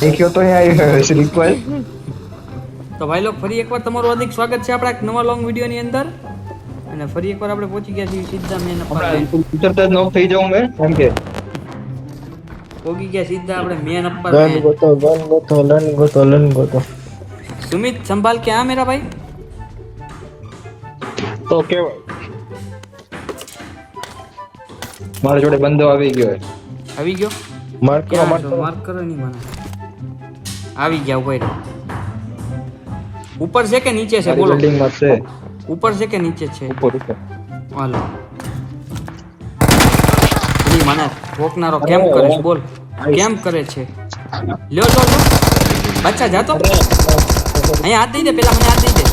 દેખ્યો તો આવ્યો શ્રીપલ તો ભાઈ લોકો ફરી એકવાર તમારું હાર્દિક સ્વાગત છે આપણા એક નવા લોંગ વિડીયોની અંદર. અને ફરી એકવાર આપણે પહોંચી ગયા છીએ સીધા મેન અપર તરત જ નોક થઈ જાઉં મેં એમ કે? પહોંચી ગયા સીધા આપણે મેન ગન અપાર્ટમેન્ટ ગોતો ગન ગોતો લન ગોતો લન ગોતો. સુમિત સંભાળ કે આ મેરા ભાઈ? તો કે મારા જોડે બંદો આવી ગયો આવી ગયો? માર્ક કરો માર્ક કરો નહીં મને. આવી ગયા ઉપર. ઉપર છે કે નીચે છે? બોલો. બિલ્ડિંગમાં છે. ઉપર છે કે નીચે છે? ઉપર ઉપર. હાલો. ઈ મને રોકનારો કેમ કરે છે? બોલ. કેમ કરે છે? લ્યો લો લો બચ્ચા જાતો. અહીંયા હાથ દઈ દે પેલા મને હાથ દઈ દે.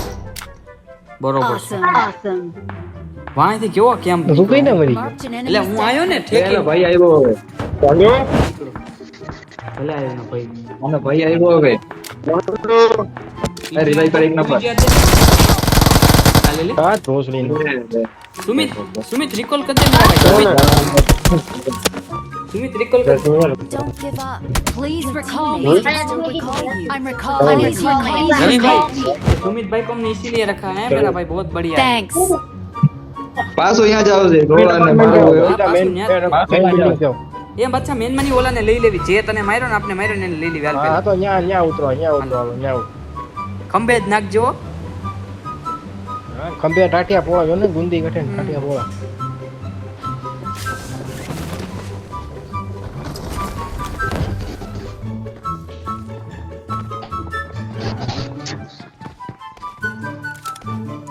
બરોબર. Awesome. કેવો કેમ તું ને મરી એટલે હું આવ્યો ને ઠેકી. ભાઈ આવ્યો હવે. ભલે આવ્યો ને ભાઈ મને ભાઈ આવ્યો હવે એ revive કરી એક નંબર. બીજી હાથ દે. આ લે લે. આ ધોસડી સુમિત સુમિત રિકોલ કરી દે મારા ભાઈ સુમિત રિકોલ કર Don't give up. Please recall me. I will recall you. I'm recalling you. नहीं भाई सुमित भाई को हमने इसीलिए रखा है मेरा भाई बहुत बढ़िया है Thanks. પાછો અહીંયા જાવ છે ગોળા ને મારવો એવો. એ બચ્ચા મેન માની ઓલાને લઈ લેવી. જે તને માર્યો ને આપણે માર્યો ને એને લઈ લેવી હાલ હા પેલા તો ન્યા ન્યા ઉતરો ન્યા ઉતરો ન્યા ઉતરો. ખંભે જ નાખજો ખંભે ટાટિયા પોળા જો ને ગુંદી કઠે ને ટાટિયા પોળા.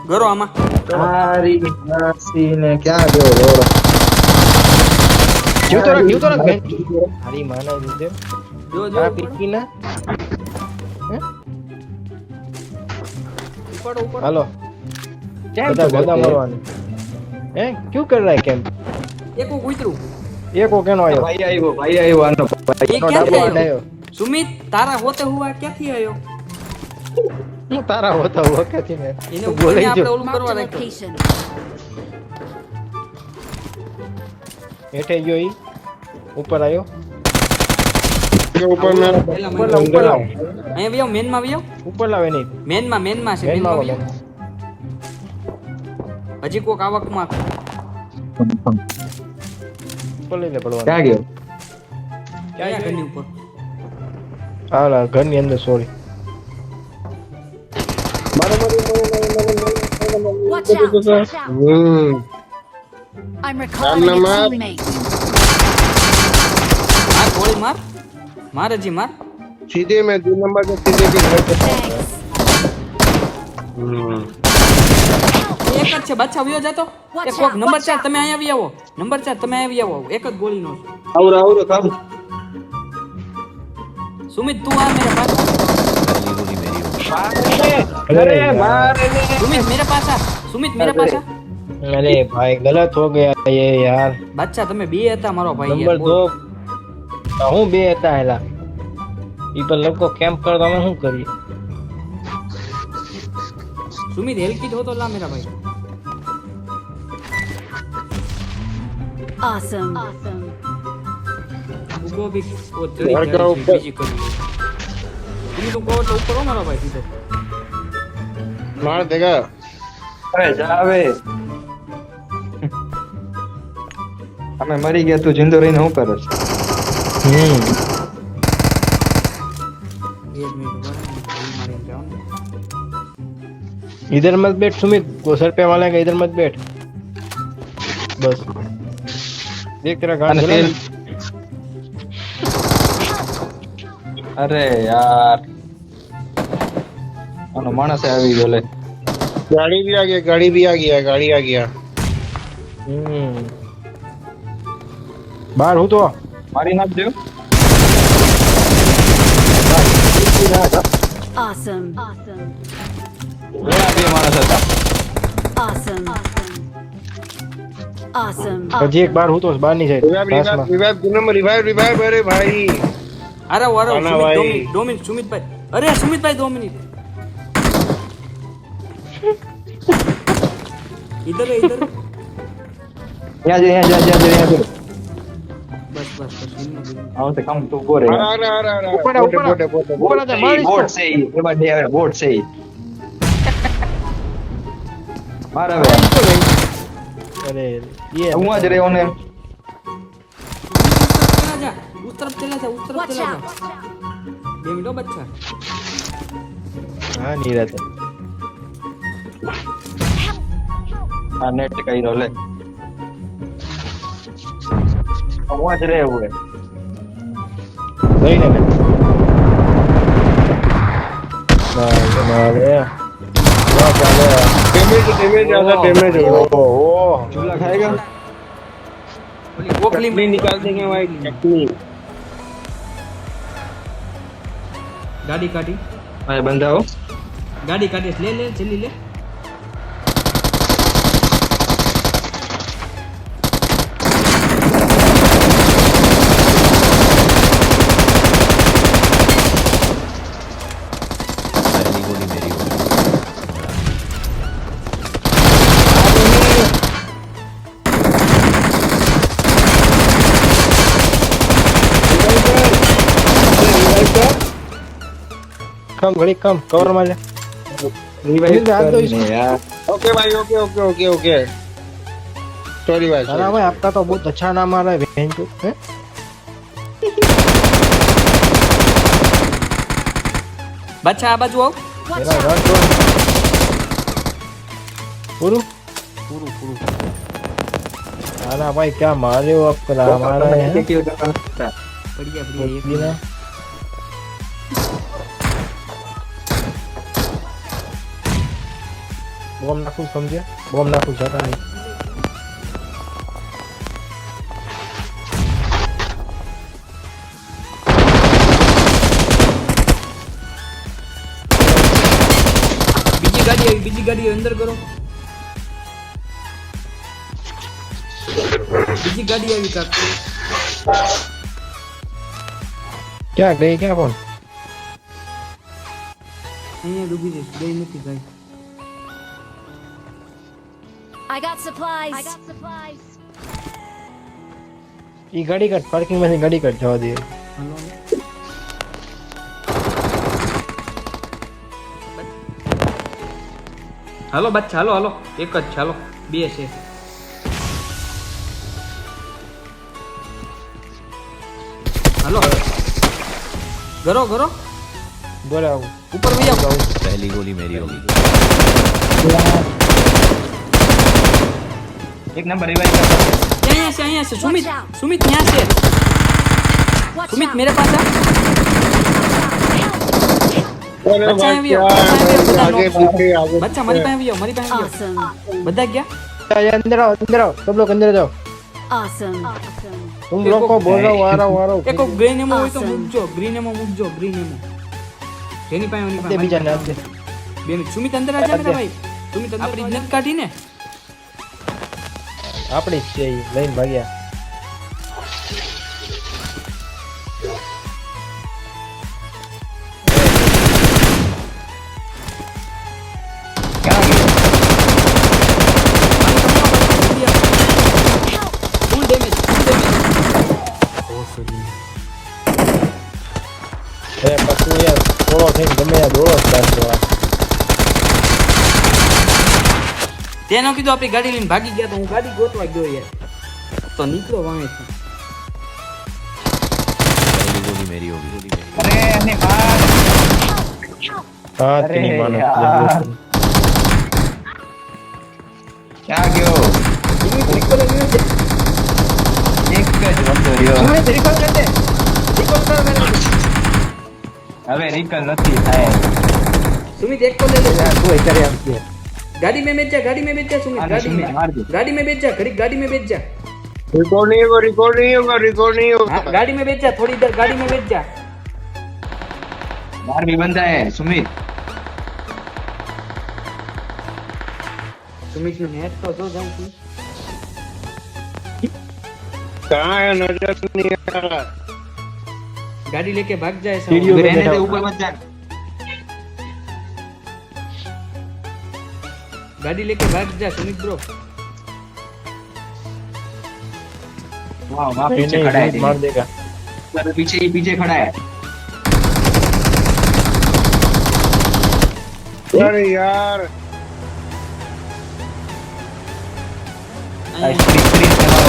ગરો આમાં. તારી નાસીને ક્યાં ગયો ગોળો? જીવતો રાખ જીવતો રાખ બેન. હારી માના જીવતે જો જો. પીકી ના ઉપર ઉપર હાલો. બધા ગોદા મારવાનું હે? ક્યું કર રહા કેમ એક ઉતરું. એકો કેનો આવ્યો ભાઈ આવ્યો ભાઈ આવ્યો આનો ભાઈ એ ડાબો આવ્યો? આવ્યો. સુમિત તારા હોતે હુઆ ક્યાંથી આવ્યો? હું તારા હોતા વખત ને એને તું આપણે ઓલું કરવા a હેઠે ગયો ઈ. ઉપર આવ્યો પેલા ઉપર મને- લાવ ઉપર લાવ અહીંયા વ્યાવ મેનમાં વ્યાવ ઉપર લાવે નહીં મેનમાં મેનમાં છે મેનમાં મેનમાં આવો, વ્યાવ. હજી કોક આવકમાં ઉપર લઈ લે પડવાનું ક્યાં ગયો ક્યાં ઘરની ઉપર હાલા ઘરની અંદર sorry Watch out. Watch out. I'm recalling a teammate. માર ગોળી માર માર હજી માર सीधे में दो नंबर के सीधे के घर पे Thanks. એક જ છે બચ્ચા વ્યો જતો Watch એ કોક out, નંબર watch ચાર out. તમે અહીંયા આવી આવો નંબર ચાર તમે અહીંયા આવી આવો એક જ ગોળીનો છે. આવરો આવરો કામ સુમિત તું આ મેરે પાસ अरे यार सुमित मेरे पास आ सुमित मेरे पास आ अरे भाई गलत हो गया ये यार બચ્ચા તમે બે હતા મારો ભાઈ નંબર યાર, દો બોલ. હું બે હતા હેલા ઈ પર લોકો કેમ્પ કરતા અમે શું કરીએ સુમિત હેલ કીટ હો તો લા મેરા ભાઈ awesome awesome ઉગો બી ઓ ચડી જાય બીજી કરી તું તો ગો તો ઉપર હો મારા ભાઈ સીધો માર દેગા અરે જાવે અમે મરી ગયા તું જિંદો રહીને હું કરે છે इधर मत बैठ सुमित वो सर पे वाला का इधर मत बैठ बस देख तेरा गांड અને जला તેલ અરે યાર આનો માણસ આવી ગયો લે गाड़ी भी आ गया गाड़ी भी आ गया गाड़ी आ गया हम्म बाहर हूँ तो મારી નાખજો Awesome. Awesome. એના બે માણસ હતા Awesome. Awesome. हजी एक बार हूँ तो बाहर नहीं रिवाइव जाए रिवाइव रिवाइव दो नंबर रिवाइव रिवाइव अरे भाई અરે અરે આના સુમિત ભાઈ. દો મિનિટ દો મિનિટ સુમિતભાઈ અરે સુમિતભાઈ દો મિનિટ ઇધર હે, ઇધર ત્યાં જ ત્યાં જ ત્યાં જ ત્યાં જ બસ. હવે તો કામ તો ઊભો રહે. અરે અરે અરે ઉપર ઉપર ઉપર બોટ છે એમાં ડે આવે બોટ છે માર હવે. અરે એ હું જ રહ્યો ને? ઉત્તર પેલા જા ઉત્તર પેલા જા. બે મિનિટો બચ્ચા. હા નીરા તો આ નેટ કઈ રોલે કમવા જ રહેવું લઈને લે મારે ચાલે ડેમેજ ડેમેજ आता डैमेज हो ओ चूल्हा खाएगा बोली वो क्लीन भी निकाल देंगे भाई चटनी गाड़ी काटी अरे घड़ी कम कवर मार ले Revive આ તો કરીને યાર ओके भाई okay okay okay okay sorry भाई अरे sorry. भाई आपका तो बहुत अच्छा नाम आ रहा है बहन चो हैं બચ્ચા આ બાજુ આવ Watch मेरा out! रन तो पूरू પૂરું પૂરું अरे भाई क्या मारे हो आप कला मारा है બોમ્બ નાખું સમજ્યા બોમ્બ નાખું જતા નહીં બીજી ગાડી આવી બીજી ગાડી આવી, અંદર કરો બીજી ગાડી આવી કાક ક્યાં ગઈ ક્યાં કોણ અહીંયા ડૂબી જઈશ ગઈ નથી ભાઈ I got supplies. I got supplies. ઈ ગાડી કાઢ પાર્કિંગ માંથી ગાડી કાઢ જવા દે હાલો હાલો બચ્ચા હાલો હાલો એક જ છે હાલો બે છે હાલો ગરો ગરો બોલે આવું ઉપર વહી આવો पहली गोली मेरी होगी એક નંબર revive કરતા. અહીંયા છે અહીંયા છે સુમિત Watch out. સુમિત ત્યાં છે Watch સુમિત out! મેરે પાસ આ अरे बच्चा भाई है भी क्या हो, बच्चा है भी हो, आगे बच्चा पीछे आगे બચ્ચા મારી પાસે આવી જાઓ મારી પાસે આવી જાઓ Awesome. બધા ગયા ये अंदर आओ अंदर आओ सब लोग अंदर जाओ Awesome. Awesome. तुम लोग को बोल रहा हूँ आ रहा हूँ आ रहा એક हूँ ગ્રીન એમો હોય તો Awesome. મૂકજો ગ્રીન એમો મૂકજો ગ્રીન એમો જેની પાસે એની दे बीजा પાસે नाम दे બેન સુમિત અંદર આ જા મેરા ભાઈ સુમિત અંદર આપણી નથી કાઢી ને આપણી જ છે ઈ લઈને ભાગ્યા ક્યાં ગયો? ફૂલ ડેમેજ ફૂલ ડેમેજ અરે પશુ યાર તેનો કીધું આપણી ગાડી લઈને ભાગી ગયા તો હું ગાડી ગોતવા ગયો યાર તો નીકળો વાંચી पहली गोली मेरी होगी અરે એને માર. હા અરે તેની માનો યાર. ક્યાં ગયો એક જ રમતો રહ્યો હવે રિકલ નથી થાય સુમિત એક તો લે લે તું અત્યારે આમ કે गाड़ी में बैठ जा गाड़ी में बैठ जा सुमित गाड़ी में गाड़ी में बैठ जा घड़ी गाड़ी में बैठ जा। रिकॉर्ड नहीं होगा रिकॉर्ड नहीं होगा रिकॉर्ड नहीं हाँ, होगा गाड़ी में बैठ जा थोड़ी देर गाड़ी में बैठ जा। बाहर भी बंदा है सुमित। सुमित ने नेट तो जो जाऊँ तू कहाँ है? नज़र नहीं आ रहा। गाड़ी लेके भाग जाए में रहने दे ऊपर मत जा। गाड़ी लेके भाग जा सुमित ब्रो वहाँ वहाँ नहीं पीछे नहीं खड़ा है हिट मार देगा दिलीप। पीछे ही पीछे खड़ा है अरे यार અહીંયા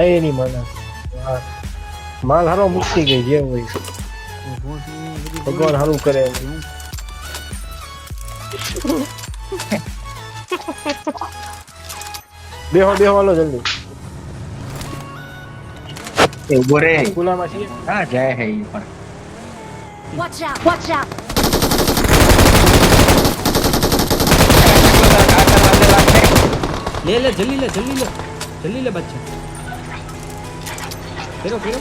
मरी गई? હા હા એ નહીં મને હા. માલ હારો મુક્તિ ગઈ જે હોય ભગવાન હારું કરે બેહો બેહો હાલો જલ્દી એ ઉભો રે ખુલ્લામાં છીએ ક્યાં જાય હે ઈ પણ Watch out! Watch out! લે લે જલ્દી લે જલ્દી લે જલ્દી લે બચ્ચા ફેરો ફેરો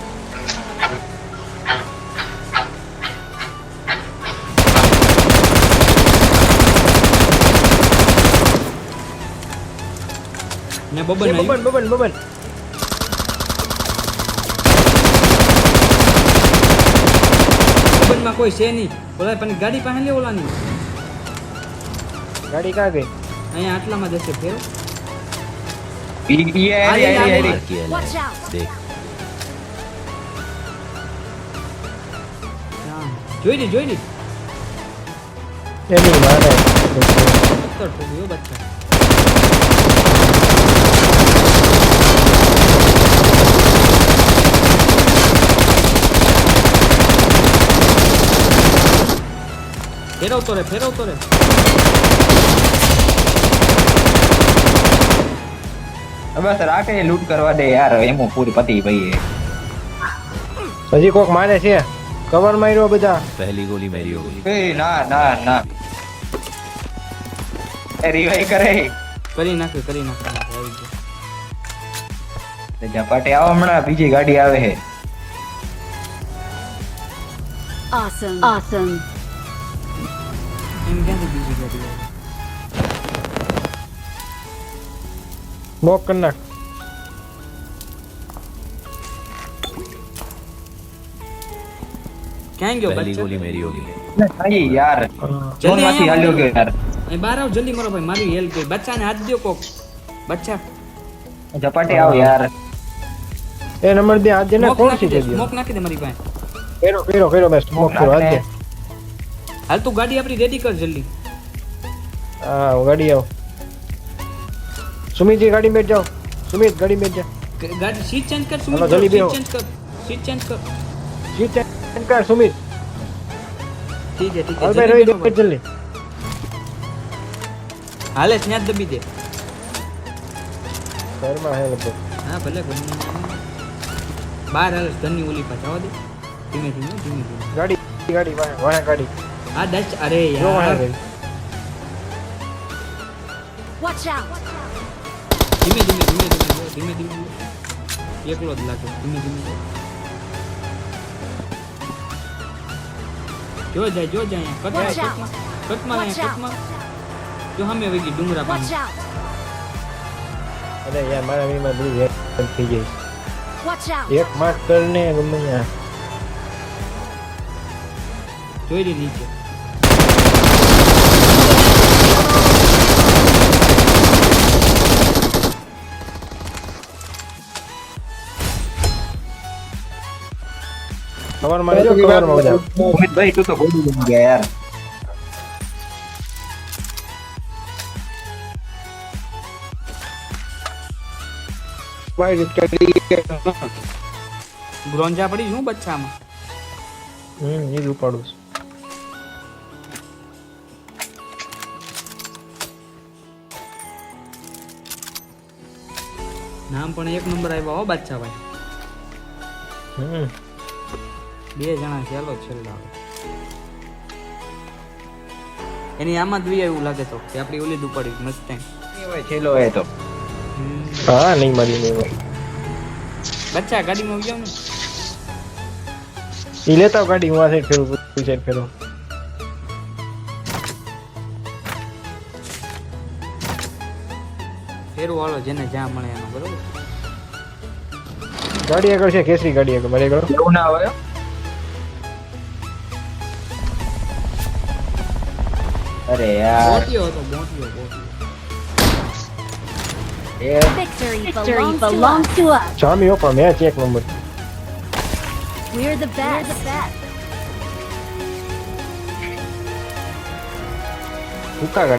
ને બબન આવ્યું. બબન બબન બબનમાં કોઈ છે નહીં ઓલા પણ ગાડી પાસે લે ઓલાની ગાડી ક્યાં ગઈ અહીંયા આટલામાં જશે ફેરો ઈ- જોઈ લી જોઈ લી. એની મારે તો ઠોક્યો બચ્ચા ફેરવતો રે ફેરવતો રે. હવે સર આ કઈ લૂંટ કરવા દે યાર એમ પૂરી પતી ભાઈ હજી કોક મારે છે. કવર માર્યો બધા. પહેલી ગોલી મારી ગોલી એ ના ના ના. એ રિવાઈ કરે. કરી નાખ કરી નાખ આવી ગયો. ઝપાટે આવો હમણાં બીજી ગાડી આવે છે awesome. Awesome. બીજી ગાડી આવે? બ્લોક નાખ. ક્યાં ગયો पहली બચ્ચો गोली मेरी होगी ભાઈ યાર જલ્દી માંથી અહીંયા હાલ્યો ગયો યાર અહીં બહાર આવ જલ્દી મારો ભાઈ મારી હેલ્પ ગઈ બચ્ચાને હાથ દ્યો કોક બચ્ચા ઝપાટે આવો યાર એ નંબર દે આજે ને સ્મોક કોણ નાખી છે દે સ્મોક નાખી દે મારી પાસે ફેરો ફેરો ફેરો મેં સ્મોક કર્યો આજે હાલ તું ગાડી આપણી રેડી કર જલ્દી હા હું ગાડી આવ સુમિતજી ગાડી બેઠ જાઓ સુમિત ગાડી બેઠ જા ગ- ગાડી સીટ ચેન્જ કર હાલો, સુમિત જલ્દી સીટ બેહો. ચેન્જ કર સીટ ચેન્જ કર સીટ ચેન્જ કર સુમિત. ઠીક છે ઠીક છે. જલ્દી રહી દે જલ્દી. હાલે ત્યાં દબી દે. ઘરમાં હે લગભગ. હા ભલે ઘરની બહાર હાલે ઘરની ઓલી પાસે. આવો દે. ધીમે ધીમે ધીમે ધીમે. ગાડી ગાડી વાહ વાહ ગાડી. આ ડચ અરે યાર. વોચ આઉટ ધીમે ધીમે ધીમે ધીમે ધીમે ધીમે. એકલો જ લાગે. ધીમે ધીમે. જો જાય જો જાય અહીંયા. કટ Watch જાય, કટ કટમાં અહીંયા! કટમાં જો હમે વહી ગઈ ડુંગરા Watch અરે યાર મારા વીમાં બધું હેરાન થઈ જાય એક માર્ક કરને ગમે જોઈ લે નીચે. કવરમાં લેજો કવરમાં મોહિત ભાઈ તું તો ગોડી બની યાર વાઈટ કરી બ્રોન્જા પડી શું બચ્ચામાં? હમ એ જ ઉપાડું છું. નામ પણ એક નંબર આવ્યો હો બાદશાહ ભાઈ હમ. બે જણા ચાલો છેલ્લા એની આમાં જ એવું લાગે તો કે આપણી ઓલી જ ઉપાડી મસ્ત એ હોય છેલ્લો એ તો. હા નહીં મારી નહીં બચ્ચા ગાડીમાં ઉગ્યો ને. ઈ લેતા ગાડી હું આ સાઈડ ફેરું ઈ સાઈડ ફેરું ફેરવું વાળો જેને જ્યાં મળે એનો બરોબર? ગાડી આગળ છે કેસરી ગાડી આગળ મારે આગળ. એવું ના હોય અરે યાર બોટિયો હતો બોટિયો બોટિયો એ Victory, belongs, to us. જામી ઓપા મેચ એક નંબર We're the best. ટૂંકા